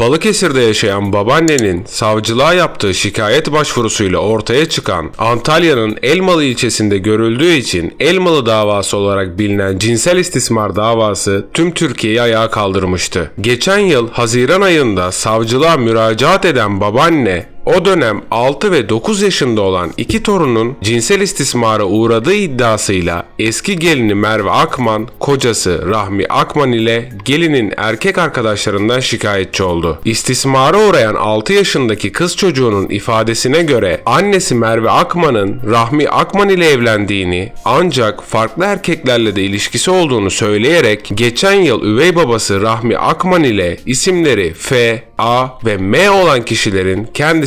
Balıkesir'de yaşayan babaannenin savcılığa yaptığı şikayet başvurusuyla ortaya çıkan Antalya'nın Elmalı ilçesinde görüldüğü için Elmalı davası olarak bilinen cinsel istismar davası tüm Türkiye'yi ayağa kaldırmıştı. Geçen yıl Haziran ayında savcılığa müracaat eden babaanne o dönem 6 ve 9 yaşında olan iki torunun cinsel istismara uğradığı iddiasıyla eski gelini Merve Akman, kocası Rahmi Akman ile gelinin erkek arkadaşlarından şikayetçi oldu. İstismara uğrayan 6 yaşındaki kız çocuğunun ifadesine göre annesi Merve Akman'ın Rahmi Akman ile evlendiğini ancak farklı erkeklerle de ilişkisi olduğunu söyleyerek geçen yıl üvey babası Rahmi Akman ile isimleri F, A ve M olan kişilerin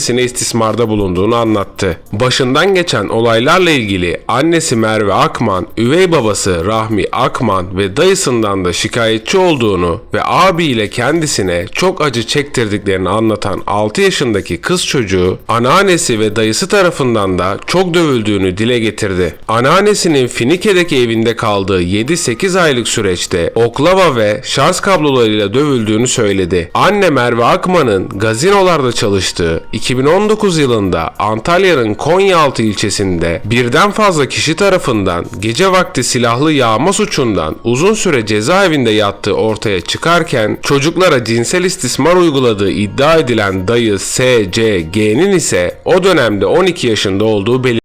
kendisine istismarda bulunduğunu anlattı. Başından geçen olaylarla ilgili annesi Merve Akman, üvey babası Rahmi Akman ve dayısından da şikayetçi olduğunu ve abiyle kendisine çok acı çektirdiklerini anlatan 6 yaşındaki kız çocuğu anneannesi ve dayısı tarafından da çok dövüldüğünü dile getirdi. Anneannesinin Finike'deki evinde kaldığı 7-8 aylık süreçte oklava ve şarj kablolarıyla dövüldüğünü söyledi. Anne Merve Akman'ın gazinolarda çalıştığı 2019 yılında Antalya'nın Konyaaltı ilçesinde birden fazla kişi tarafından gece vakti silahlı yağma suçundan uzun süre cezaevinde yattığı ortaya çıkarken çocuklara cinsel istismar uyguladığı iddia edilen dayı S.C.G'nin ise o dönemde 12 yaşında olduğu belirtildi.